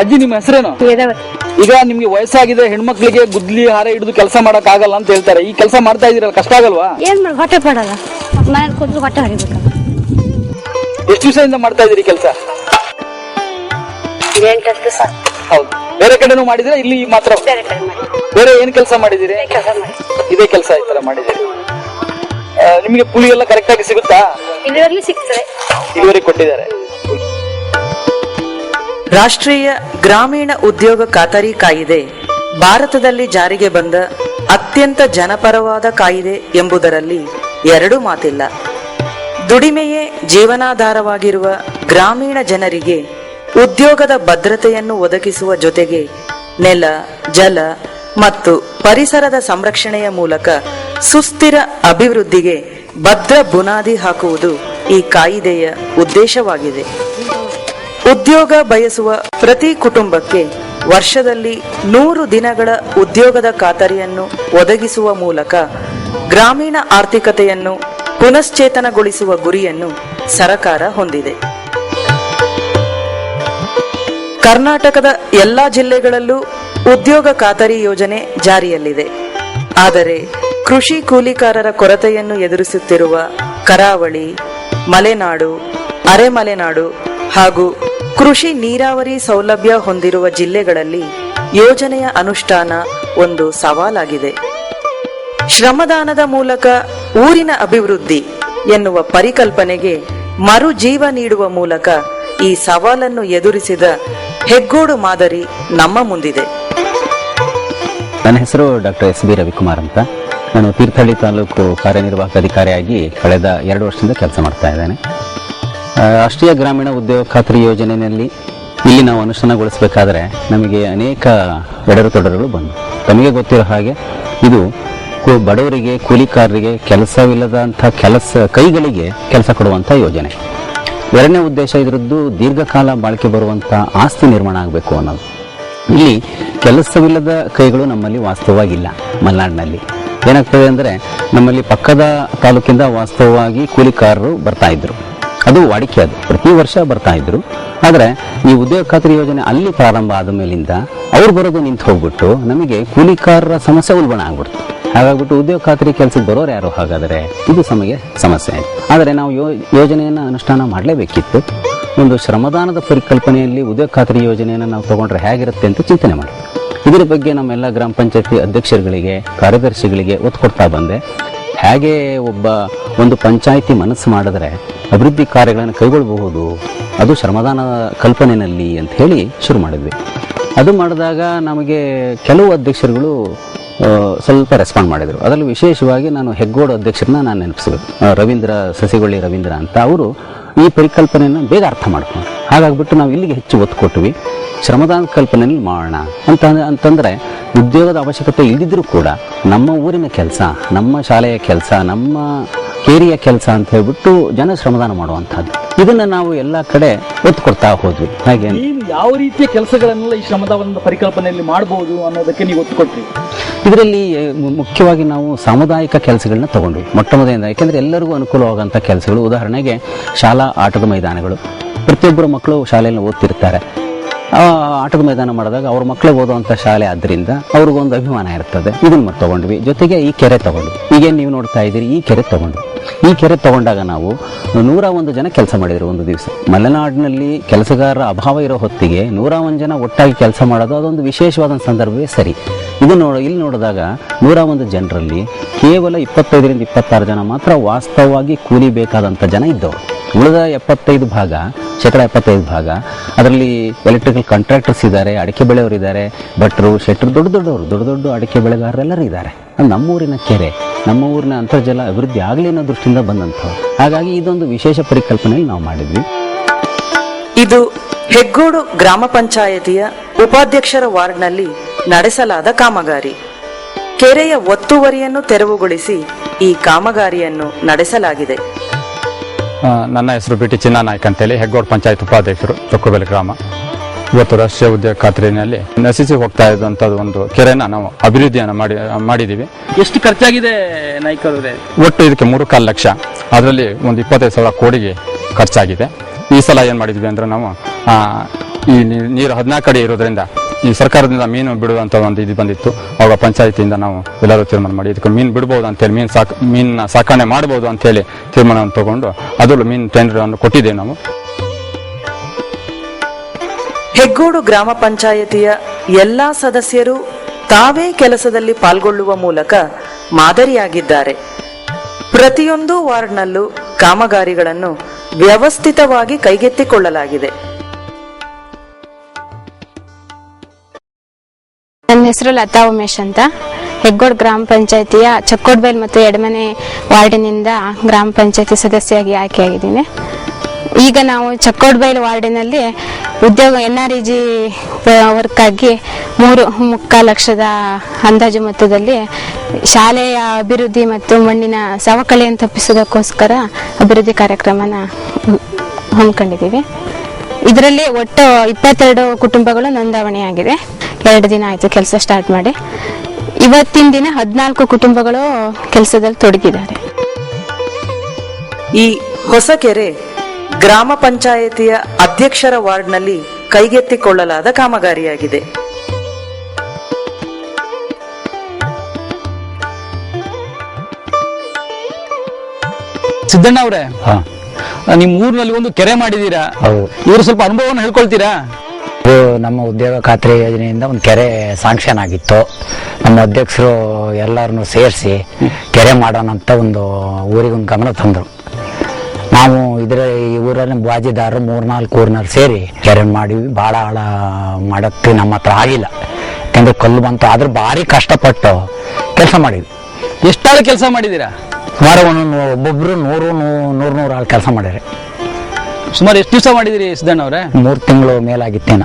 ಅಜ್ಜಿ ನಿಮ್ಮ ಹೆಸರೇನು? ಈಗ ನಿಮ್ಗೆ ವಯಸ್ಸಾಗಿದೆ ಹೆಣ್ಮಕ್ಳಿಗೆ ಗುದ್ಲಿ ಹಾರ ಹಿಡಿದು ಕೆಲಸ ಮಾಡಕ್ ಆಗಲ್ಲ ಅಂತ ಹೇಳ್ತಾರೆ. ಈ ಕೆಲಸ ಮಾಡ್ತಾ ಇದೀರಲ್ಲ ಕಷ್ಟ ಆಗಲ್ವಾ? ಏನ್ ಮಾಡಿ ಹೊಟ್ಟೆ ಪಡಲ್ಲ. ಮನೇಲಿ ಕೂತ್ರು ಹೊಟ್ಟೆ ಎಷ್ಟು ದಿವಸದಿಂದ ಮಾಡ್ತಾ ಇದೀರಿ ಕೆಲಸ? ಹೌದು. ಬೇರೆ ಕಡೆನೂ ಮಾಡಿದ್ರೆ ಇಲ್ಲಿ ಮಾತ್ರ? ಬೇರೆ ಏನ್ ಕೆಲಸ ಮಾಡಿದಿರಿ ಇದೇ ಕೆಲಸ ಈ ತರ ಮಾಡಿದಿರಿ ನಿಮ್ಗೆ ಕೂಲಿ ಎಲ್ಲ ಕರೆಕ್ಟ್ ಆಗಿ ಸಿಗುತ್ತಾ? ಸಿಗ್ತದೆ. ಇದುವರೆಗೆ ಕೊಟ್ಟಿದ್ದಾರೆ. ರಾಷ್ಟ್ರೀಯ ಗ್ರಾಮೀಣ ಉದ್ಯೋಗ ಖಾತರಿ ಕಾಯಿದೆ. ಭಾರತದಲ್ಲಿ ಜಾರಿಗೆ ಬಂದ ಅತ್ಯಂತ ಜನಪರವಾದ ಕಾಯಿದೆ ಎಂಬುದರಲ್ಲಿ ಎರಡು ಮಾತಿಲ್ಲ. ದುಡಿಮೆಯೇ ಜೀವನಾಧಾರವಾಗಿರುವ ಗ್ರಾಮೀಣ ಜನರಿಗೆ ಉದ್ಯೋಗದ ಭದ್ರತೆಯನ್ನು ಒದಗಿಸುವ ಜೊತೆಗೆ ನೆಲ, ಜಲ ಮತ್ತು ಪರಿಸರದ ಸಂರಕ್ಷಣೆಯ ಮೂಲಕ ಸುಸ್ಥಿರ ಅಭಿವೃದ್ಧಿಗೆ ಭದ್ರ ಬುನಾದಿ ಹಾಕುವುದು ಈ ಕಾಯಿದೆಯ ಉದ್ದೇಶವಾಗಿದೆ. ಉದ್ಯೋಗ ಬಯಸುವ ಪ್ರತಿ ಕುಟುಂಬಕ್ಕೆ ವರ್ಷದಲ್ಲಿ ನೂರು ದಿನಗಳ ಉದ್ಯೋಗದ ಖಾತರಿಯನ್ನು ಒದಗಿಸುವ ಮೂಲಕ ಗ್ರಾಮೀಣ ಆರ್ಥಿಕತೆಯನ್ನು ಪುನಶ್ಚೇತನಗೊಳಿಸುವ ಗುರಿಯನ್ನು ಸರಕಾರ ಹೊಂದಿದೆ. ಕರ್ನಾಟಕದ ಎಲ್ಲಾ ಜಿಲ್ಲೆಗಳಲ್ಲೂ ಉದ್ಯೋಗ ಖಾತರಿ ಯೋಜನೆ ಜಾರಿಯಲ್ಲಿದೆ. ಆದರೆ ಕೃಷಿ ಕೂಲಿಕಾರರ ಕೊರತೆಯನ್ನು ಎದುರಿಸುತ್ತಿರುವ ಕರಾವಳಿ, ಮಲೆನಾಡು, ಅರೆಮಲೆನಾಡು ಹಾಗೂ ಕೃಷಿ ನೀರಾವರಿ ಸೌಲಭ್ಯ ಹೊಂದಿರುವ ಜಿಲ್ಲೆಗಳಲ್ಲಿ ಯೋಜನೆಯ ಅನುಷ್ಠಾನ ಒಂದು ಸವಾಲಾಗಿದೆ. ಶ್ರಮದಾನದ ಮೂಲಕ ಊರಿನ ಅಭಿವೃದ್ಧಿ ಎನ್ನುವ ಪರಿಕಲ್ಪನೆಗೆ ಮರು ಜೀವ ನೀಡುವ ಮೂಲಕ ಈ ಸವಾಲನ್ನು ಎದುರಿಸಿದ ಹೆಗ್ಗೋಡು ಮಾದರಿ ನಮ್ಮ ಮುಂದಿದೆ. ನನ್ನ ಹೆಸರು ಡಾಕ್ಟರ್ ಎಸ್ ಬಿ ರವಿಕುಮಾರ್ ಅಂತ. ನಾನು ತೀರ್ಥಹಳ್ಳಿ ತಾಲೂಕು ಕಾರ್ಯನಿರ್ವಾಹಕ ಅಧಿಕಾರಿಯಾಗಿ ಕಳೆದ ಎರಡು ವರ್ಷದಿಂದ ಕೆಲಸ ಮಾಡ್ತಾ ಇದ್ದೇನೆ. ರಾಷ್ಟ್ರೀಯ ಗ್ರಾಮೀಣ ಉದ್ಯೋಗ ಖಾತ್ರಿ ಯೋಜನೆಯಲ್ಲಿ ಇಲ್ಲಿ ನಾವು ಅನುಷ್ಠಾನಗೊಳಿಸಬೇಕಾದ್ರೆ ನಮಗೆ ಅನೇಕ ಎಡರುತೊಡರುಗಳು ಬಂದವು ತಮಗೆ ಗೊತ್ತಿರೋ ಹಾಗೆ ಇದು ಬಡವರಿಗೆ, ಕೂಲಿಕಾರರಿಗೆ ಕೆಲಸವಿಲ್ಲದಂಥ ಕೆಲಸ, ಕೈಗಳಿಗೆ ಕೆಲಸ ಕೊಡುವಂಥ ಯೋಜನೆ. ಎರಡನೇ ಉದ್ದೇಶ ಇದರದ್ದು ದೀರ್ಘಕಾಲ ಬಾಳಿಕೆ ಬರುವಂಥ ಆಸ್ತಿ ನಿರ್ಮಾಣ ಆಗಬೇಕು ಅನ್ನೋದು. ಇಲ್ಲಿ ಕೆಲಸವಿಲ್ಲದ ಕೈಗಳು ನಮ್ಮಲ್ಲಿ ವಾಸ್ತವವಾಗಿಲ್ಲ ಮಲೆನಾಡಿನಲ್ಲಿ. ಏನಾಗ್ತದೆ ಅಂದರೆ ನಮ್ಮಲ್ಲಿ ಪಕ್ಕದ ತಾಲೂಕಿಂದ ವಾಸ್ತವವಾಗಿ ಕೂಲಿಕಾರರು ಬರ್ತಾ ಇದ್ರು. ಅದು ವಾಡಿಕೆ ಅದು. ಪ್ರತಿ ವರ್ಷ ಬರ್ತಾ ಇದ್ರು. ಆದರೆ ಈ ಉದ್ಯೋಗ ಖಾತ್ರಿ ಯೋಜನೆ ಅಲ್ಲಿ ಪ್ರಾರಂಭ ಆದ ಮೇಲಿಂದ ಅವ್ರು ಬರೋದು ನಿಂತು ಹೋಗ್ಬಿಟ್ಟು ನಮಗೆ ಕೂಲಿಕಾರರ ಸಮಸ್ಯೆ ಉಲ್ಬಣ ಆಗ್ಬಿಡ್ತು. ಹಾಗಾಗ್ಬಿಟ್ಟು ಉದ್ಯೋಗ ಖಾತ್ರಿ ಕೆಲಸಕ್ಕೆ ಬರೋರು ಯಾರು? ಹಾಗಾದರೆ ಇದು ನಮಗೆ ಸಮಸ್ಯೆ ಆಯಿತು. ಆದರೆ ನಾವು ಯೋ, ಯೋಜನೆಯನ್ನು ಅನುಷ್ಠಾನ ಮಾಡಲೇಬೇಕಿತ್ತು. ಒಂದು ಶ್ರಮದಾನದ ಪರಿಕಲ್ಪನೆಯಲ್ಲಿ ಉದ್ಯೋಗ ಖಾತ್ರಿ ಯೋಜನೆಯನ್ನು ನಾವು ತಗೊಂಡ್ರೆ ಹೇಗಿರುತ್ತೆ ಅಂತ ಚಿಂತನೆ ಮಾಡಿ ಇದರ ಬಗ್ಗೆ ನಮ್ಮೆಲ್ಲ ಗ್ರಾಮ ಪಂಚಾಯತಿ ಅಧ್ಯಕ್ಷರುಗಳಿಗೆ, ಕಾರ್ಯದರ್ಶಿಗಳಿಗೆ ಒತ್ತು ಕೊಡ್ತಾ ಬಂದೆ. ಹೇಗೆ ಒಬ್ಬ ಒಂದು ಪಂಚಾಯಿತಿ ಮನಸ್ಸು ಮಾಡಿದ್ರೆ ಅಭಿವೃದ್ಧಿ ಕಾರ್ಯಗಳನ್ನು ಕೈಗೊಳ್ಳಬಹುದು? ಅದು ಶ್ರಮದಾನ ಕಲ್ಪನೆಯಲ್ಲಿ ಅಂತ ಹೇಳಿ ಶುರು ಮಾಡಿದ್ವಿ. ಅದು ಮಾಡಿದಾಗ ನಮಗೆ ಕೆಲವು ಅಧ್ಯಕ್ಷರುಗಳು ಸ್ವಲ್ಪ ರೆಸ್ಪಾಂಡ್ ಮಾಡಿದರು. ಅದರಲ್ಲಿ ವಿಶೇಷವಾಗಿ ನಾನು ಹೆಗ್ಗೋಡು ಅಧ್ಯಕ್ಷರನ್ನ ನಾನು ನೆನಪಿಸಬೇಕು. ರವೀಂದ್ರ ಸಸಿಗೊಳ್ಳಿ ರವೀಂದ್ರ ಅಂತ ಅವರು ಈ ಪರಿಕಲ್ಪನೆಯನ್ನು ಬೇಗ ಅರ್ಥ ಮಾಡ್ಕೊಂಡು ಹಾಗಾಗ್ಬಿಟ್ಟು ನಾವು ಇಲ್ಲಿಗೆ ಹೆಚ್ಚು ಒತ್ತು ಕೊಟ್ವಿ. ಶ್ರಮದಾನ ಕಲ್ಪನೆಯಲ್ಲಿ ಮಾಡೋಣ ಅಂತ ಅಂತಂದರೆ ಉದ್ಯೋಗದ ಅವಶ್ಯಕತೆ ಇಲ್ಲದಿದ್ದರೂ ಕೂಡ ನಮ್ಮ ಊರಿನ ಕೆಲಸ ನಮ್ಮ ಶಾಲೆಯ ಕೆಲಸ ನಮ್ಮ ಕೇರಿಯ ಕೆಲಸ ಅಂತ ಹೇಳ್ಬಿಟ್ಟು ಜನ ಶ್ರಮದಾನ ಮಾಡುವಂಥದ್ದು. ಇದನ್ನು ನಾವು ಎಲ್ಲ ಕಡೆ ಒತ್ತು ಕೊಡ್ತಾ ಹೋದ್ವಿ. ಹಾಗೆ ನೀವು ಯಾವ ರೀತಿಯ ಕೆಲಸಗಳನ್ನೆಲ್ಲ ಈ ಶ್ರಮದ ಒಂದು ಪರಿಕಲ್ಪನೆಯಲ್ಲಿ ಮಾಡಬಹುದು ಅನ್ನೋದಕ್ಕೆ ನೀವು ಒತ್ತು ಕೊಟ್ರಿ? ಇದರಲ್ಲಿ ಮುಖ್ಯವಾಗಿ ನಾವು ಸಾಮುದಾಯಿಕ ಕೆಲಸಗಳನ್ನ ತಗೊಂಡ್ವಿ. ಮೊಟ್ಟ ಮೊದಲಿಂದ. ಯಾಕೆಂದರೆ ಎಲ್ಲರಿಗೂ ಅನುಕೂಲವಾಗುವಂಥ ಕೆಲಸಗಳು. ಉದಾಹರಣೆಗೆ ಶಾಲಾ ಆಟದ ಮೈದಾನಗಳು. ಪ್ರತಿಯೊಬ್ಬರು ಮಕ್ಕಳು ಶಾಲೆಯಲ್ಲಿ ಓದ್ತಿರ್ತಾರೆ. ಆಟದ ಮೈದಾನ ಮಾಡಿದಾಗ ಅವ್ರ ಮಕ್ಕಳೇ ಓದುವಂಥ ಶಾಲೆ ಆದ್ದರಿಂದ ಅವ್ರಿಗೊಂದು ಅಭಿಮಾನ ಇರ್ತದೆ. ಇದನ್ನು ತಗೊಂಡ್ವಿ. ಜೊತೆಗೆ ಈ ಕೆರೆ ತಗೊಂಡ್ವಿ. ಈಗೇನು ನೀವು ನೋಡ್ತಾ ಇದ್ದೀರಿ, ಈ ಕೆರೆ ತಗೊಂಡ್ವಿ. ಈ ಕೆರೆ ತಗೊಂಡಾಗ ನಾವು ನೂರ ಒಂದು ಜನ ಕೆಲಸ ಮಾಡಿದ್ರು ಒಂದು ದಿವಸ. ಮಲೆನಾಡಿನಲ್ಲಿ ಕೆಲಸಗಾರರ ಅಭಾವ ಇರೋ ಹೊತ್ತಿಗೆ ನೂರ ಒಂದು ಜನ ಒಟ್ಟಾಗಿ ಕೆಲಸ ಮಾಡೋದು ಅದೊಂದು ವಿಶೇಷವಾದ ಸಂದರ್ಭವೇ ಸರಿ. ಇದು ನೋಡ, ಇಲ್ಲಿ ನೋಡಿದಾಗ ನೂರ ಒಂದು ಜನರಲ್ಲಿ ಕೇವಲ ಇಪ್ಪತ್ತೈದರಿಂದ ಇಪ್ಪತ್ತಾರು ಜನ ಮಾತ್ರ ವಾಸ್ತವವಾಗಿ ಕೂಲಿ ಬೇಕಾದಂಥ ಜನ ಇದ್ದವರು. ಉಳಿದ ಎಪ್ಪತ್ತೈದು ಭಾಗ ಶೇಕಡ ಎಪ್ಪತ್ತೈದು ಭಾಗ. ಅದರಲ್ಲಿ ಎಲೆಕ್ಟ್ರಿಕಲ್ ಕಾಂಟ್ರಾಕ್ಟರ್ಸ್ ಇದ್ದಾರೆ, ಅಡಿಕೆ ಬೆಳೆಯವರು ಇದ್ದಾರೆ, ಭಟ್ರು, ಶೆಟ್ರು, ದೊಡ್ಡ ದೊಡ್ಡವರು, ದೊಡ್ಡ ದೊಡ್ಡ ಅಡಿಕೆ ಬೆಳೆಗಾರರೆಲ್ಲರೂ ಇದ್ದಾರೆ. ನಮ್ಮೂರಿನ ಕೆರೆ ನಮ್ಮ ಊರಿನ ಅಂತರ್ಜಲ ಅಭಿವೃದ್ಧಿ ಆಗಲಿ ಅನ್ನೋ ದೃಷ್ಟಿಯಿಂದ ಬಂದಂಥವು ಹಾಗಾಗಿ ಇದೊಂದು ವಿಶೇಷ ಪರಿಕಲ್ಪನೆಯಲ್ಲಿ ನಾವು ಮಾಡಿದ್ವಿ. ಇದು ಹೆಗ್ಗೋಡು ಗ್ರಾಮ ಪಂಚಾಯತಿಯ ಉಪಾಧ್ಯಕ್ಷರ ವಾರ್ಡ್ನಲ್ಲಿ ನಡೆಸಲಾದ ಕಾಮಗಾರಿ. ಕೆರೆಯ ಒತ್ತುವರಿಯನ್ನು ತೆರವುಗೊಳಿಸಿ ಈ ಕಾಮಗಾರಿಯನ್ನು ನಡೆಸಲಾಗಿದೆ. ನನ್ನ ಹೆಸರು ಬಿ ಟಿ ಚಿನ್ನಾನಾಯ್ಕ ಅಂತೇಳಿ ಹೆಗ್ಗೋಡ್ ಪಂಚಾಯತ್ ಉಪಾಧ್ಯಕ್ಷರು ಚೊಕ್ಕಬೆಲೆ ಗ್ರಾಮ. ಇವತ್ತು ರಾಷ್ಟ್ರೀಯ ಉದ್ಯೋಗ ಖಾತ್ರಿನಲ್ಲಿ ನಶಿಸಿ ಹೋಗ್ತಾ ಇದ್ದಂಥದ್ದು ಒಂದು ಕೆರೆನ ನಾವು ಅಭಿವೃದ್ಧಿಯನ್ನು ಮಾಡಿ ಮಾಡಿದ್ದೀವಿ. ಎಷ್ಟು ಖರ್ಚಾಗಿದೆ ಒಟ್ಟು ಇದಕ್ಕೆ ಮೂರು ಕಾಲು ಲಕ್ಷ. ಅದರಲ್ಲಿ ಒಂದು ಇಪ್ಪತ್ತೈದು ಸಾವಿರ ಕೋಡಿಗೆ ಖರ್ಚಾಗಿದೆ. ಈ ಸಲ ಏನು ಮಾಡಿದ್ವಿ ಅಂದ್ರೆ ನಾವು ಈ ನೀರು ಹದಿನಾಲ್ಕು ಕಡೆ ಇರೋದ್ರಿಂದ ಈ ಸರ್ಕಾರದಿಂದ ಮೀನು ಬಿಡುವಂತ ಒಂದು ಇದು ಬಂದಿತ್ತು. ಅವಾಗ ಪಂಚಾಯತಿಯಿಂದ ನಾವು ಎಲ್ಲರೂ ತೀರ್ಮಾನ ಮಾಡಿ ಇದಕ್ಕೆ ಮೀನು ಬಿಡ್ಬೋದು ಅಂತೇಳಿ ಮೀನು ಸಾಕ, ಮೀನನ್ನ ಸಾಕಣೆ ಮಾಡ್ಬೋದು ಅಂತೇಳಿ ತೀರ್ಮಾನವನ್ನು ತಗೊಂಡು ಅದರಲ್ಲೂ ಮೀನು ಟೆಂಡರ್ ಅನ್ನು ಕೊಟ್ಟಿದ್ದೇವೆ ನಾವು. ಹೆಗ್ಗೋಡು ಗ್ರಾಮ ಪಂಚಾಯತಿಯ ಎಲ್ಲಾ ಸದಸ್ಯರು ತಾವೇ ಕೆಲಸದಲ್ಲಿ ಪಾಲ್ಗೊಳ್ಳುವ ಮೂಲಕ ಮಾದರಿಯಾಗಿದ್ದಾರೆ. ಪ್ರತಿಯೊಂದು ವಾರ್ಡ್ನಲ್ಲೂ ಕಾಮಗಾರಿಗಳನ್ನು ವ್ಯವಸ್ಥಿತವಾಗಿ ಕೈಗೆತ್ತಿಕೊಳ್ಳಲಾಗಿದೆ. ನನ್ನ ಹೆಸರು ಲತಾ ಉಮೇಶ್ ಅಂತ. ಹೆಗ್ಗೋಡ್ ಗ್ರಾಮ ಪಂಚಾಯತಿಯ ಚಕ್ಕೋಡ್ಬೈಲ್ ಮತ್ತು ಎಡಮನೆ ವಾರ್ಡಿನಿಂದ ಗ್ರಾಮ ಪಂಚಾಯತಿ ಸದಸ್ಯೆಯಾಗಿ ಆಯ್ಕೆಯಾಗಿದ್ದೀನಿ ಈಗ ನಾವು ಚಕ್ಕೋಡ್ಬೈಲ್ ವಾರ್ಡಿನಲ್ಲಿ ಉದ್ಯೋಗ ಎನ್ ಆರ್ ಇ ಜಿ ವರ್ಕ್ಕಾಗಿ ಮೂರು ಮುಕ್ಕಾಲು ಲಕ್ಷದ ಅಂದಾಜು ಮೊತ್ತದಲ್ಲಿ ಶಾಲೆಯ ಅಭಿವೃದ್ಧಿ ಮತ್ತು ಮಣ್ಣಿನ ಸವಕಳಿಯನ್ನು ತಪ್ಪಿಸೋದಕ್ಕೋಸ್ಕರ ಅಭಿವೃದ್ಧಿ ಕಾರ್ಯಕ್ರಮನ ಹಮ್ಮಿಕೊಂಡಿದ್ದೀವಿ. ಇದರಲ್ಲಿ ಒಟ್ಟು ಇಪ್ಪತ್ತೆರಡು ಕುಟುಂಬಗಳು ನೋಂದಾವಣೆಯಾಗಿದೆ. ಎರಡು ದಿನ ಆಯಿತು ಕೆಲಸ ಸ್ಟಾರ್ಟ್ ಮಾಡಿ. ಇವತ್ತಿನ ದಿನ ಹದಿನಾಲ್ಕು ಕುಟುಂಬಗಳು ಕೆಲಸದಲ್ಲಿ ತೊಡಗಿದ್ದಾರೆ. ಈ ಹೊಸ ಕೆರೆ ಗ್ರಾಮ ಪಂಚಾಯತಿಯ ಅಧ್ಯಕ್ಷರ ವಾರ್ಡ್ನಲ್ಲಿ ಕೈಗೆತ್ತಿಕೊಳ್ಳಲಾದ ಕಾಮಗಾರಿಯಾಗಿದೆ. ಸಿದ್ದಣ್ಣ ಅವರೇ ಹಾ. ನಿಮ್ ಊರಿನಲ್ಲಿ ಒಂದು ಕೆರೆ ಮಾಡಿದೀರಾ? ಹೌದು. ಇವರು ಸ್ವಲ್ಪ ಅನುಭವವನ್ನು ಹೇಳ್ಕೊಳ್ತೀರಾ? ಇದು ನಮ್ಮ ಉದ್ಯೋಗ ಖಾತ್ರಿ ಯೋಜನೆಯಿಂದ ಒಂದು ಕೆರೆ ಸಾಂಕ್ಷನ್ ಆಗಿತ್ತು. ನಮ್ಮ ಅಧ್ಯಕ್ಷರು ಎಲ್ಲರನ್ನು ಸೇರಿಸಿ ಕೆರೆ ಮಾಡೋಣ ಅಂತ ಒಂದು ಊರಿಗೆ ಒಂದು ಗಮನ ತಂದರು. ನಾವು ಇದರ ಈ ಊರಲ್ಲಿ ಬಾಜಿದಾರರು ಮೂರ್ನಾಲ್ಕು ಊರಿನಲ್ಲಿ ಸೇರಿ ಕೆರೆ ಮಾಡಿ ಭಾಳ ಆಳ ಮಾಡೋಕ್ಕೆ ನಮ್ಮ ಹತ್ರ ಆಗಿಲ್ಲ. ಯಾಕಂದರೆ ಕಲ್ಲು ಬಂತು ಆದ್ರೆ ಭಾರಿ ಕಷ್ಟಪಟ್ಟು ಕೆಲಸ ಮಾಡಿದ್ವಿ. ಎಷ್ಟಾಳು ಕೆಲಸ ಮಾಡಿದೀರಾ? ಸುಮಾರು ಒಂದೊಂದು ಒಬ್ಬೊಬ್ರು ನೂರು ನೂರು ನೂರು ಆಳು ಕೆಲಸ ಮಾಡ್ಯಾರೆ. ಸುಮಾರು ಎಷ್ಟು ದಿವಸ ಮಾಡಿದಿರಿ ಸಿದ್ದಣ್ಣ ಅವರೇ? ಮೂರು ತಿಂಗಳು ಮೇಲಾಗಿತ್ತೇನ.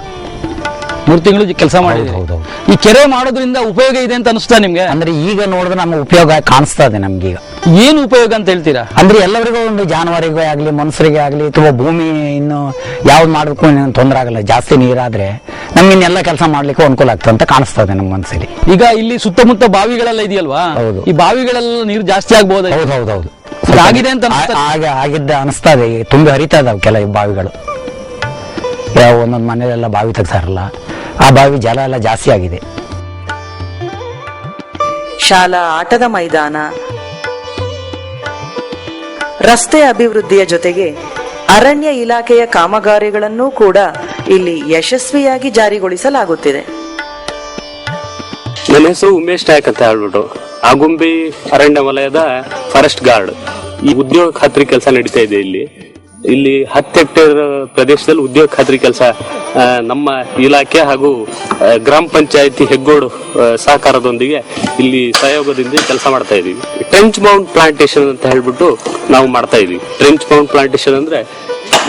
ಮೂರು ತಿಂಗಳು ಕೆಲಸ ಮಾಡಿದಿರಿ ಹೌದು. ಈ ಕೆರೆ ಮಾಡೋದ್ರಿಂದ ಉಪಯೋಗ ಇದೆ ಅಂತ ಅನಿಸ್ತಾ ನಿಮ್ಗೆ? ಅಂದ್ರೆ ಈಗ ನೋಡಿದ್ರೆ ನಮ್ಗೆ ಉಪಯೋಗ ಕಾಣಿಸ್ತಾ ಇದೆ ನಮ್ಗೀಗ. ಏನು ಉಪಯೋಗ ಅಂತ ಹೇಳ್ತೀರಾ? ಅಂದ್ರೆ ಎಲ್ಲರಿಗೂ ಒಂದು ಜಾನುವಾರಿಗೂ ಆಗಲಿ ಮನುಷ್ಯರಿಗೆ ಆಗಲಿ ಅಥವಾ ಭೂಮಿ ಇನ್ನು ಯಾವ್ದು ಮಾಡಬೇಕು ತೊಂದರೆ ಆಗಲ್ಲ ಜಾಸ್ತಿ ನೀರಾದ್ರೆ ನಮ್ಗೆ ಇನ್ನೆಲ್ಲ ಕೆಲಸ ಮಾಡ್ಲಿಕ್ಕೆ ಅನುಕೂಲ ಆಗ್ತದೆ ಅಂತ ಕಾಣಿಸ್ತದೆ ನಮ್ಮ ಮನಸ್ಸಲ್ಲಿ ಈಗ ಇಲ್ಲಿ ಸುತ್ತಮುತ್ತ ಬಾವಿಗಳೆಲ್ಲ ಇದೆಯಲ್ವಾ? ಹೌದು. ಈ ಬಾವಿಗಳೆಲ್ಲ ನೀರು ಜಾಸ್ತಿ ಆಗ್ಬೋದು? ಹೌದು ಹೌದು ಹೌದು. ಆಗಿದೆ ಅಂತ ಅನಿಸ್ತಾ ಆಗ ಆಗಿದ್ದ ಅನಿಸ್ತಾ ಇದೆ. ತುಂಬಿ ಹರಿತಾ ಇದಾವೆ ಕೆಲವು ಬಾವಿಗಳು. ಯಾವ ಒಂದೊಂದು ಮನೆಯಲ್ಲೆಲ್ಲ ಬಾವಿ ತೆಗ್ಸಾರಲ್ಲ ಆ ಬಾವಿ ಜಲ ಎಲ್ಲ ಜಾಸ್ತಿ ಆಗಿದೆ. ಶಾಲಾ ಆಟದ ಮೈದಾನ. ರಸ್ತೆ ಅಭಿವೃದ್ಧಿಯ ಜೊತೆಗೆ ಅರಣ್ಯ ಇಲಾಖೆಯ ಕಾಮಗಾರಿಗಳನ್ನೂ ಕೂಡ ಇಲ್ಲಿ ಯಶಸ್ವಿಯಾಗಿ ಜಾರಿಗೊಳಿಸಲಾಗುತ್ತಿದೆ. ನನ್ನ ಹೆಸರು ಉಮೇಶ್ ನಾಯಕ್ ಅಂತ ಹೇಳ್ಬಿಟ್ಟು ಆಗುಂಬಿ ಅರಣ್ಯ ವಲಯದ ಫಾರೆಸ್ಟ್ ಗಾರ್ಡ್. ಈ ಉದ್ಯೋಗ ಖಾತ್ರಿ ಕೆಲಸ ನಡೀತಾ ಇದೆ ಇಲ್ಲಿ. ಇಲ್ಲಿ ಹತ್ತು ಹೆಕ್ಟೇರ್ ಪ್ರದೇಶದಲ್ಲಿ ಉದ್ಯೋಗ ಖಾತ್ರಿ ಕೆಲಸ ನಮ್ಮ ಇಲಾಖೆ ಹಾಗೂ ಗ್ರಾಮ ಪಂಚಾಯತಿ ಹೆಗ್ಗೋಡು ಸಹಕಾರದೊಂದಿಗೆ ಇಲ್ಲಿ ಸಹಯೋಗದಿಂದ ಕೆಲಸ ಮಾಡ್ತಾ ಇದೀವಿ ಟ್ರೆಂಚ್ ಮೌಂಟ್ ಪ್ಲಾಂಟೇಶನ್ ಅಂತ ಹೇಳ್ಬಿಟ್ಟು ನಾವು ಮಾಡ್ತಾ ಇದೀವಿ ಟ್ರೆಂಚ್ ಮೌಂಟ್ ಪ್ಲಾಂಟೇಶನ್ ಅಂದ್ರೆ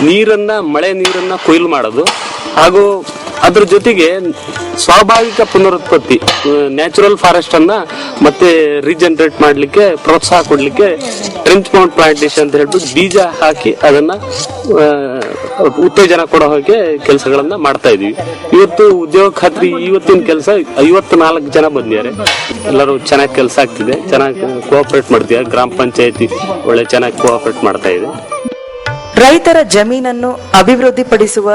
ನೀರನ್ನ, ಮಳೆ ನೀರನ್ನ ಕೊಯ್ಲು ಮಾಡೋದು ಹಾಗೂ ಅದ್ರ ಜೊತೆಗೆ ಸ್ವಾಭಾವಿಕ ಪುನರುತ್ಪತ್ತಿ ನ್ಯಾಚುರಲ್ ಫಾರೆಸ್ಟ್ ಅನ್ನ ಮತ್ತೆ ರೀಜನರೇಟ್ ಮಾಡ್ಲಿಕ್ಕೆ ಪ್ರೋತ್ಸಾಹ ಕೊಡ್ಲಿಕ್ಕೆ ಟ್ರೆಂಚ್ ಮೌಂಟ್ ಪ್ಲಾಂಟೇಶನ್ ಅಂತ ಹೇಳ್ಬಿಟ್ಟು ಬೀಜ ಹಾಕಿ ಅದನ್ನ ಉತ್ತೇಜನ ಕೊಡೋ ಹಾಗೆ ಕೆಲಸಗಳನ್ನ ಮಾಡ್ತಾ ಇದೀವಿ ಇವತ್ತು ಉದ್ಯೋಗ ಖಾತ್ರಿ ಇವತ್ತಿನ ಕೆಲಸ ಐವತ್ತು ನಾಲ್ಕು ಜನ ಬಂದಿದ್ದಾರೆ. ಎಲ್ಲರೂ ಚೆನ್ನಾಗಿ ಕೆಲಸ ಆಗ್ತಿದೆ. ಚೆನ್ನಾಗಿ ಕೋಆಪರೇಟ್ ಮಾಡ್ತಿದ್ದಾರೆ ಗ್ರಾಮ ಪಂಚಾಯತಿ ಒಳ್ಳೆ ಚೆನ್ನಾಗಿ ಕೋಆಪರೇಟ್ ಮಾಡ್ತಾ ಇದೆ. ರೈತರ ಜಮೀನನ್ನು ಅಭಿವೃದ್ಧಿಪಡಿಸುವ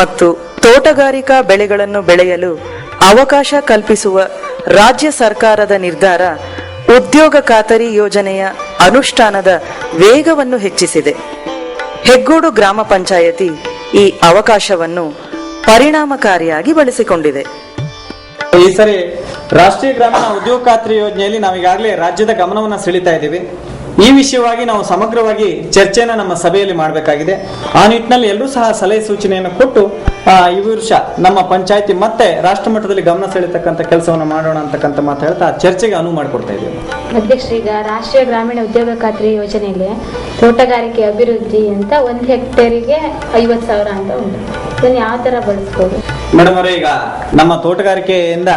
ಮತ್ತು ತೋಟಗಾರಿಕಾ ಬೆಳೆಗಳನ್ನು ಬೆಳೆಯಲು ಅವಕಾಶ ಕಲ್ಪಿಸುವ ರಾಜ್ಯ ಸರ್ಕಾರದ ನಿರ್ಧಾರ ಉದ್ಯೋಗ ಖಾತರಿ ಯೋಜನೆಯ ಅನುಷ್ಠಾನದ ವೇಗವನ್ನು ಹೆಚ್ಚಿಸಿದೆ. ಹೆಗ್ಗೋಡು ಗ್ರಾಮ ಪಂಚಾಯತಿ ಈ ಅವಕಾಶವನ್ನು ಪರಿಣಾಮಕಾರಿಯಾಗಿ ಬಳಸಿಕೊಂಡಿದೆ. ಈ ಸರಿ ರಾಷ್ಟ್ರೀಯ ಗ್ರಾಮೀಣ ಉದ್ಯೋಗ ಖಾತ್ರಿ ಯೋಜನೆಯಲ್ಲಿ ನಾವೀಗಾಗಲೇ ರಾಜ್ಯದ ಗಮನವನ್ನು ಸೆಳೀತಾ ಇದ್ದೀವಿ. ಈ ವಿಷಯವಾಗಿ ನಾವು ಸಮಗ್ರವಾಗಿ ಚರ್ಚೆನ ನಮ್ಮ ಸಭೆಯಲ್ಲಿ ಮಾಡಬೇಕಾಗಿದೆ. ಆ ನಿಟ್ಟಿನಲ್ಲಿ ಎಲ್ಲರೂ ಸಹ ಸಲಹೆ ಸೂಚನೆಯನ್ನು ಕೊಟ್ಟು ಈ ವರ್ಷ ನಮ್ಮ ಪಂಚಾಯತಿ ಮತ್ತೆ ರಾಷ್ಟ್ರ ಮಟ್ಟದಲ್ಲಿ ಗಮನ ಸೆಳೀತಕ್ಕಂಥ ಕೆಲಸವನ್ನು ಮಾಡೋಣ ಅಂತಕ್ಕಂಥ ಮಾತು ಹೇಳ್ತಾ ಚರ್ಚೆಗೆ ಅನುವು ಮಾಡಿಕೊಡ್ತಾ ಇದ್ದೀವಿ. ಅಧ್ಯಕ್ಷ ಈಗ ರಾಷ್ಟ್ರೀಯ ಗ್ರಾಮೀಣ ಉದ್ಯೋಗ ಖಾತ್ರಿ ಯೋಜನೆಯಲ್ಲಿ ತೋಟಗಾರಿಕೆ ಅಭಿವೃದ್ಧಿ ಅಂತ ಒಂದು ಹೆಕ್ಟೇರಿಗೆ ಐವತ್ತು ಸಾವಿರ ಅಂತ ಉಂಟು. ಇದನ್ನು ಯಾವ ಥರ ಬಳಸ್ಬೋದು? ಮೇಡಮ್ ಅವರೇ ಈಗ ನಮ್ಮ ತೋಟಗಾರಿಕೆಯಿಂದ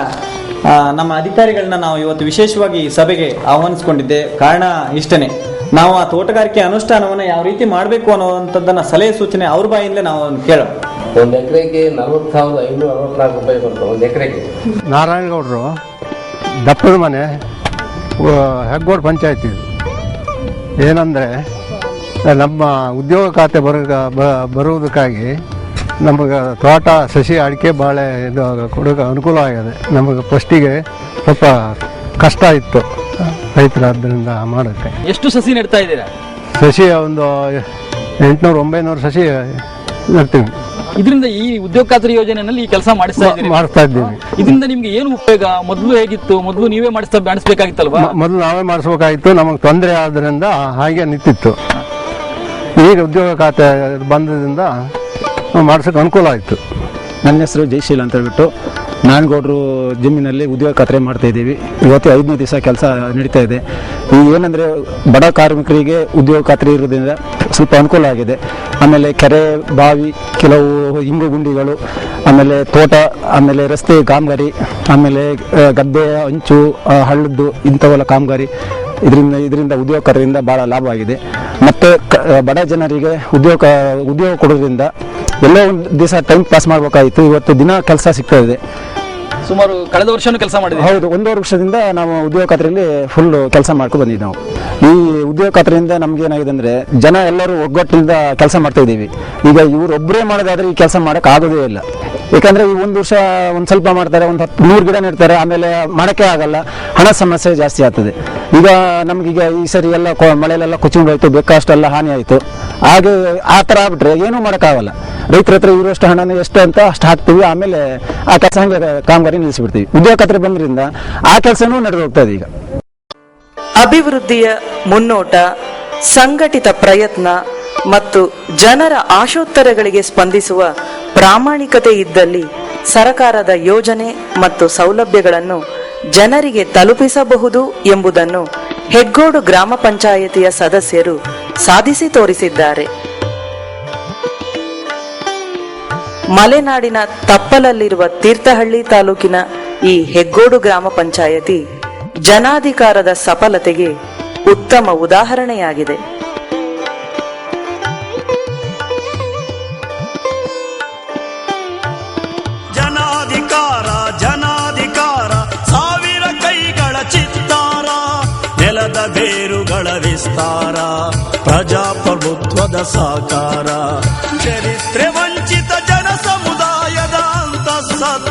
ನಮ್ಮ ಅಧಿಕಾರಿಗಳನ್ನ ನಾವು ಇವತ್ತು ವಿಶೇಷವಾಗಿ ಈ ಸಭೆಗೆ ಆಹ್ವಾನಿಸಿಕೊಂಡಿದ್ದೆ. ಕಾರಣ ಇಷ್ಟನೇ. ನಾವು ಆ ತೋಟಗಾರಿಕೆ ಅನುಷ್ಠಾನವನ್ನು ಯಾವ ರೀತಿ ಮಾಡಬೇಕು ಅನ್ನುವಂಥದ್ದನ್ನ ಸಲಹೆ ಸೂಚನೆ ಅವ್ರ ಬಾಯಿಂದಲೇ ನಾವು ಕೇಳೋಣ ಒಂದು ಎಕರೆಗೆ ನಲವತ್ತು ಸಾವಿರದ ಐನೂರ ಅರವತ್ನಾಲ್ಕು ರೂಪಾಯಿ ಬರ್ತವೆ ಒಂದು ಎಕರೆಗೆ. ನಾರಾಯಣಗೌಡರು ದಪ್ಪದ ಮನೆ ಹೆಗ್ಗೋಡ್ ಪಂಚಾಯತಿ. ಏನಂದರೆ ನಮ್ಮ ಉದ್ಯೋಗ ಖಾತೆ ಬರ ಬರುವುದಕ್ಕಾಗಿ ನಮಗೆ ತೋಟ ಸಸಿ ಅಡಿಕೆ ಬಾಳೆ ಇದು ಕೊಡೋಕೆ ಅನುಕೂಲ ಆಗಿದೆ. ನಮಗೆ ಫಸ್ಟಿಗೆ ಸ್ವಲ್ಪ ಕಷ್ಟ ಇತ್ತು ರೈತರಾದ್ದರಿಂದ ಮಾಡೋಕ್ಕೆ. ಎಷ್ಟು ಸಸಿ ನೆಡ್ತಾ ಇದ್ದೀರಾ? ಸಸಿ ಒಂದು ಎಂಟುನೂರು ಒಂಬೈನೂರು ಸಸಿ ನೆಡ್ತೀವಿ. ಇದರಿಂದ ಈ ಉದ್ಯೋಗ ಖಾತ್ರಿ ಯೋಜನೆಯಲ್ಲಿ ಈ ಕೆಲಸ ಮಾಡಿಸ್ತಾ ಮಾಡಿಸ್ತಾ ಇದ್ದೀವಿ. ಇದರಿಂದ ನಿಮ್ಗೆ ಏನು ಉಪಯೋಗ? ಮೊದಲು ಹೇಗಿತ್ತು? ಮೊದಲು ನೀವೇ ಮಾಡಿಸ್ತಾ ಮಾಡಿಸ್ಬೇಕಾಗಿತ್ತಲ್ವಾ? ಮೊದಲು ನಾವೇ ಮಾಡಿಸ್ಬೇಕಾಗಿತ್ತು. ನಮಗೆ ತೊಂದರೆ ಆದ್ದರಿಂದ ಹಾಗೆ ನಿಂತಿತ್ತು. ಈಗ ಉದ್ಯೋಗ ಖಾತೆ ಬಂದದಿಂದ ಮಾಡ್ಸೋಕೆ ಅನುಕೂಲ ಆಯಿತು. ನನ್ನ ಹೆಸರು ಜಯಶೀಲ್ ಅಂತ ಹೇಳ್ಬಿಟ್ಟು ನಾನ್ಗೌಡ್ರು ಜಿಮ್ಮಿನಲ್ಲಿ ಉದ್ಯೋಗ ಖಾತ್ರಿ ಮಾಡ್ತಾ ಇದ್ದೀವಿ. ಇವತ್ತು ಐದನೇ ದಿವಸ ಕೆಲಸ ನಡೀತಾ ಇದೆ. ಈಗ ಏನಂದರೆ ಬಡ ಕಾರ್ಮಿಕರಿಗೆ ಉದ್ಯೋಗ ಖಾತ್ರಿ ಇರೋದ್ರಿಂದ ಸ್ವಲ್ಪ ಅನುಕೂಲ ಆಗಿದೆ. ಆಮೇಲೆ ಕೆರೆ, ಬಾವಿ, ಕೆಲವು ಹಿಂಗು ಗುಂಡಿಗಳು, ಆಮೇಲೆ ತೋಟ, ಆಮೇಲೆ ರಸ್ತೆ ಕಾಮಗಾರಿ, ಆಮೇಲೆ ಗದ್ದೆಯ ಗದ್ದೆ, ಅಂಚು ಹಳ್ಳದ್ದು ಇಂಥವೆಲ್ಲ ಕಾಮಗಾರಿ. ಇದರಿಂದ ಇದರಿಂದ ಉದ್ಯೋಗ ಖಾತ್ರಿಯಿಂದ ಭಾಳ ಲಾಭ ಆಗಿದೆ ಮತ್ತು ಬಡ ಜನರಿಗೆ ಉದ್ಯೋಗ ಉದ್ಯೋಗ ಕೊಡೋದ್ರಿಂದ ಎಲ್ಲೋ ಒಂದು ದಿವಸ ಟೈಮ್ ಪಾಸ್ ಮಾಡಬೇಕಾಗಿತ್ತು ಇವತ್ತು ದಿನ ಕೆಲಸ ಸಿಗ್ತಾ ಇದೆ. ಸುಮಾರು ಕಳೆದ ವರ್ಷನೂ ಕೆಲಸ ಮಾಡಿದೆ ಹೌದು ಒಂದೂವರೆ ವರ್ಷದಿಂದ ನಾವು ಉದ್ಯೋಗ ಖಾತ್ರಿಯಲ್ಲಿ ಫುಲ್ ಕೆಲಸ ಮಾಡ್ಕೊಂಡು ಬಂದಿದ್ದೀವಿ ನಾವು. ಈ ಉದ್ಯೋಗ ಖಾತ್ರಿಯಿಂದ ನಮ್ಗೆ ಏನಾಗಿದೆ ಅಂದ್ರೆ ಜನ ಎಲ್ಲರೂ ಒಗ್ಗಟ್ಟಿನಿಂದ ಕೆಲಸ ಮಾಡ್ತಾ ಇದ್ದೀವಿ. ಈಗ ಇವ್ರು ಒಬ್ಬರೇ ಮಾಡೋದಾದ್ರೆ ಈ ಕೆಲಸ ಮಾಡಕ್ ಆಗೋದೇ ಇಲ್ಲ. ಯಾಕಂದ್ರೆ ಈ ಒಂದು ವರ್ಷ ಒಂದು ಸ್ವಲ್ಪ ಮಾಡ್ತಾರೆ ಒಂದು ಹತ್ತು ನೂರು ಗಿಡ ನೆಡ್ತಾರೆ ಆಮೇಲೆ ಮಾಡಕ್ಕೆ ಆಗಲ್ಲ ಹಣ ಸಮಸ್ಯೆ ಜಾಸ್ತಿ ಆಗ್ತದೆ. ಈಗ ನಮ್ಗೀಗ ಈ ಸರಿ ಎಲ್ಲ ಮಳೆಲೆಲ್ಲ ಕೊಚ್ಚಿಕೊಂಡು ಹೋಯ್ತು ಎಲ್ಲ ಹಾನಿ ಆಯಿತು. ಹಾಗೆ ಆ ಥರ ಆಗ್ಬಿಟ್ರೆ ಏನೂ ಮಾಡೋಕ್ಕಾಗಲ್ಲ. ರೈತರ ಹತ್ರ ಇರುವಷ್ಟು ಹಣನ ಎಷ್ಟು ಅಂತ ಅಷ್ಟು ಹಾಕ್ತೀವಿ. ಆಮೇಲೆ ಆ ಕೆಲಸ ಹಂಗೆ ಕಾಮಗಾರಿ ನಿಲ್ಲಿಸಿಬಿಡ್ತೀವಿ. ಉದ್ಯೋಗ ಖಾತ್ರಿ ಬಂದ್ರಿಂದ ಆ ಕೆಲಸನೂ ನಡೆದು ಹೋಗ್ತದೆ ಈಗ. ಅಭಿವೃದ್ಧಿಯ ಮುನ್ನೋಟ, ಸಂಘಟಿತ ಪ್ರಯತ್ನ ಮತ್ತು ಜನರ ಆಶೋತ್ತರಗಳಿಗೆ ಸ್ಪಂದಿಸುವ ಪ್ರಾಮಾಣಿಕತೆ ಇದ್ದಲ್ಲಿ ಸರಕಾರದ ಯೋಜನೆ ಮತ್ತು ಸೌಲಭ್ಯಗಳನ್ನು ಜನರಿಗೆ ತಲುಪಿಸಬಹುದು ಎಂಬುದನ್ನು ಹೆಗ್ಗೋಡು ಗ್ರಾಮ ಪಂಚಾಯತಿಯ ಸದಸ್ಯರು ಸಾಧಿಸಿ ತೋರಿಸಿದ್ದಾರೆ. ಮಲೆನಾಡಿನ ತಪ್ಪಲಲ್ಲಿರುವ ತೀರ್ಥಹಳ್ಳಿ ತಾಲೂಕಿನ ಈ ಹೆಗ್ಗೋಡು ಗ್ರಾಮ ಪಂಚಾಯತಿ ಜನಾಧಿಕಾರದ ಸಫಲತೆಗೆ ಉತ್ತಮ ಉದಾಹರಣೆಯಾಗಿದೆ. ಜನಾಧಿಕಾರ ಜನಾಧಿಕಾರ, ಸಾವಿರ ಕೈಗಳ ಚಿತ್ತಾರ, ನೆಲದ ಬೇರುಗಳ ವಿಸ್ತಾರ, ಪ್ರಜಾಪ್ರಭುತ್ವದ ಸಾಕಾರ, ಚರಿತ್ರೆ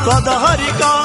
పదహరికా